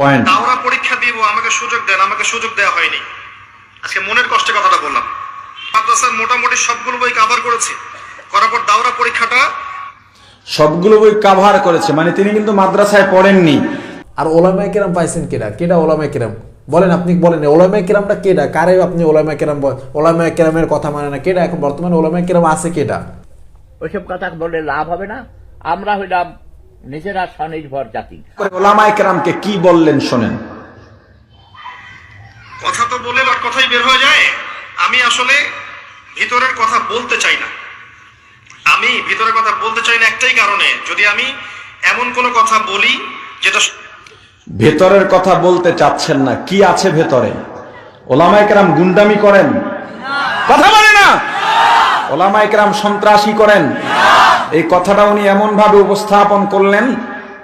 Point দাওরা পরীক্ষা দিব আমাকে সুযোগ দেন আমাকে সুযোগ দেওয়া হয়নি। আজকে মনের কষ্টে কথাটা বললাম। মাদ্রাসার মোটামুটি সবগুলো বই কাভার করেছি। করার পর দাওরা পরীক্ষাটা সবগুলো বই কাভার করেছে মানে তিনি কিন্তু মাদ্রাসায় পড়েননি। আর ওলামায় কেরাম পাইছেন কেডা? কেডা ওলামায় কেরাম? বলেন আপনি বলেন ওলামায় কেরামটা কেডা? কারে আপনি ওলামায় কেরাম বল- ওলামায় কেরামের কথা মানে না? কেডা এখন বর্তমানে ওলামায় কেরাম আছে কেডা? ওইসব কথা বললে লাভ হবে না। আমরা হইলাম নিজেরা স্বনির্ভর জাতি। ওলামায়ে কেরামকে কি বললেন শোনেন। কথা তো বলে বা কথাই বের হয়ে যায়। আমি আসলে ভিতরের কথা বলতে চাই না। আমি ভিতরের কথা বলতে চাই না একটাই কারণে যদি আমি এমন কোনো কথা বলি যেটা ভেতরের কথা বলতে চাচ্ছেন না কি আছে ভেতরে? ওলামায়ে কেরাম গুন্ডামি করেন? কথা বলে না? ওলামায়ে কেরাম সন্ত্রাসী করেন? এই কথাটা উনি এমন ভাবে উপস্থাপন করলেন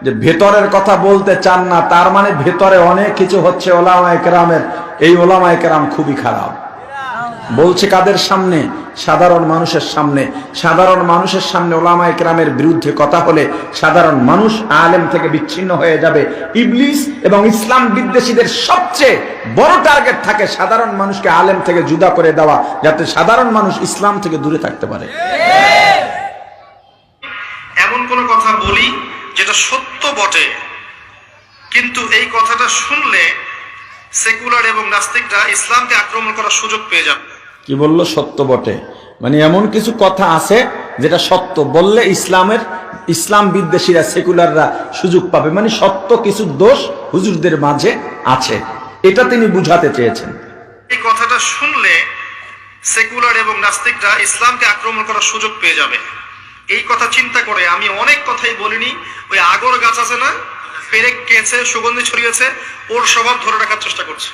যে ভেতরের কথা বলতে চান না, তার মানে ভেতরে অনেক কিছু হচ্ছে ওলামায়ে কেরামের এই ওলামায়ে কেরাম খুবই খারাপ। বলছে কাদের সামনে? সাধারণ মানুষের সামনে। সাধারণ মানুষের সামনে ওলামা একরামের বিরুদ্ধে কথা হলে সাধারণ মানুষ আলেম থেকে বিচ্ছিন্ন হয়ে যাবে। ইবলিস এবং ইসলাম বিদ্বেষীদের সবচেয়ে বড় টার্গেট থাকে সাধারণ মানুষকে আলেম থেকে জুদা করে দেওয়া, যাতে সাধারণ মানুষ ইসলাম থেকে দূরে থাকতে পারে এমন কোনো কথা বলি যেটা সত্য বটে। কিন্তু এই কথাটা শুনলে সেকুলার এবং নাস্তিকরা ইসলামকে আক্রমণ করার সুযোগ পেয়ে যাবে। কি বলল? সত্য বটে। মানে এমন কিছু কথা আছে যেটা সত্য। বললে ইসলামের ইসলাম বিদ্বেষীরা সেকুলাররা সুযোগ পাবে। মানে সত্য কিছু দোষ হুজুরদের মাঝে আছে। এটা তিনি বুঝাতে চেয়েছেন। এই কথাটা শুনলে সেকুলার এবং নাস্তিকরা ইসলামকে আক্রমণ করার সুযোগ পেয়ে যাবে। এই কথা চিন্তা করে আমি অনেক কথাই বলিনি। ওই আগর গাছ আছে না পেরেক কেছে সুগন্ধি ছড়িয়েছে, ওর স্বভাব ধরে রাখার চেষ্টা করছে।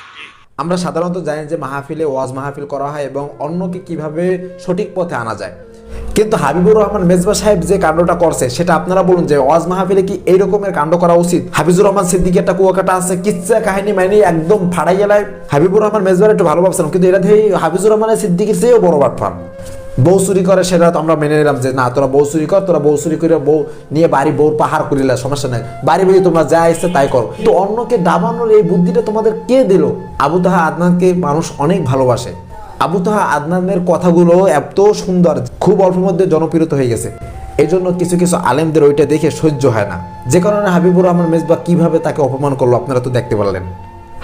আমরা সাধারণত জানি যে মাহফিলে ওয়াজ মাহফিল করা হয় এবং অন্যকে কীভাবে সঠিক পথে আনা যায়। কিন্তু হাবিবুর রহমান মেজবা সাহেব যে কাণ্ডটা করছে, সেটা আপনারা বলুন যে ওয়াজ মাহফিলে কি এই রকমের কাণ্ড করা উচিত? হাবিজুর রহমান সিদ্দিকি একটা কুয়াকাটা আছে, কিচ্ছা কাহিনী মানে একদম ফাড়াই গেলায় হাবিবুর রহমান মেজবার একটু ভালো ভাবছিলাম, কিন্তু এটা হাবিজুর রহমানের সিদ্দিকির চেয়েও বড় বাটফান বউ চুরি করে সেটা তো আমরা মেনে নিলাম যে, না, তোরা বউ চুরি কর, তোরা বউ চুরি করে বউ নিয়ে বাড়ি বউর পাহাড় করিলা সমস্যা নাই। বাড়ি বাড়ি তোমরা যা ইচ্ছে তাই করো। তো অন্যকে ডাবানোর এই বুদ্ধিটা তোমাদের কে দিল? আবু তাহা আদনানকে মানুষ অনেক ভালোবাসে। আবু তাহা আদনানের কথাগুলো এত সুন্দর, খুব অল্প মধ্যে জনপ্রিয়ত হয়ে গেছে। এই জন্য কিছু কিছু আলেমদের ওইটা দেখে সহ্য হয় না। যে কারণে হাবিবুর রহমান মেজবা কীভাবে তাকে অপমান করল, আপনারা তো দেখতে পারলেন।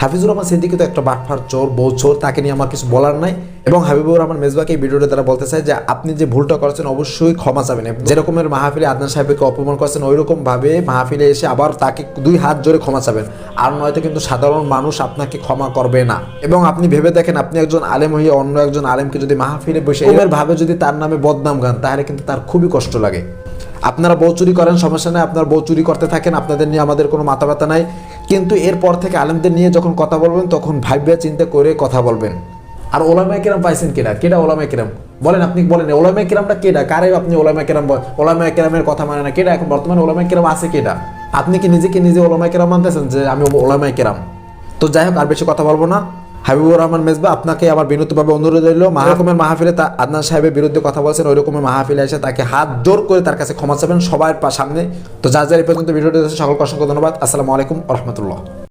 হাফিজুর রহমান সিদ্দিকি তো একটা বাটফার চোর বউ চোর তাকে নিয়ে আমার কিছু বলার নাই। এবং হাবিবুর রহমান মেজবাকে এই ভিডিওটা তারা বলতে চায় যে আপনি যে ভুলটা করেছেন অবশ্যই ক্ষমা চাবেন। যেরকমের মাহফিলে আদনান সাহেবকে অপমান করেছেন ওই রকম ভাবে মাহফিলে এসে আবার তাকে দুই হাত জোরে ক্ষমা চাবেন। আর নয়তো কিন্তু সাধারণ মানুষ আপনাকে ক্ষমা করবে না। এবং আপনি ভেবে দেখেন আপনি একজন আলেম হয়ে অন্য একজন আলেমকে যদি মাহফিলে বসে এবার ভাবে যদি তার নামে বদনাম গান তাহলে কিন্তু তার খুবই কষ্ট লাগে। আপনারা বউ চুরি করেন সমস্যা নাই। আপনার বউ চুরি করতে থাকেন আপনাদের নিয়ে আমাদের কোনো মাথা ব্যথা নাই। কিন্তু এরপর থেকে আলেমদের নিয়ে যখন কথা বলবেন, তখন ভাবিয়া চিন্তা করে কথা বলবেন। আর ওলামায় কিরাম পাইছেন কেডা কেডা ওলামায় কিরাম? বলেন আপনি, বলেন, ওলামায় কিরামটা কেডা কারে আপনি ওলামায় কেরাম ওলামায় কিরামের কথা মানে না? কেডা এখন বর্তমানে ওলামায় কিরাম আছে কেডা আপনি কি নিজেকে নিজে ওলামায় কিরাম মানতেছেন যে আমি ওলামায় কিরাম? তো যাই হোক, আর বেশি কথা বলব না। হাবিবুর রহমান মেজবা আপনাকে আমার বিনীতভাবে অনুরোধ রইল। মাহরকমের মাহফিলে তা আদনান সাহেবের বিরুদ্ধে কথা বলছেন ওই রকমের মাহফিলে এসে তাকে হাত জোর করে তার কাছে ক্ষমা চাবেন সবার সামনে। তো যার যার এই পর্যন্ত ভিডিওটি সকলকে অসংখ্য ধন্যবাদ। আসসালামু আলাইকুম রহমতুল্লাহ।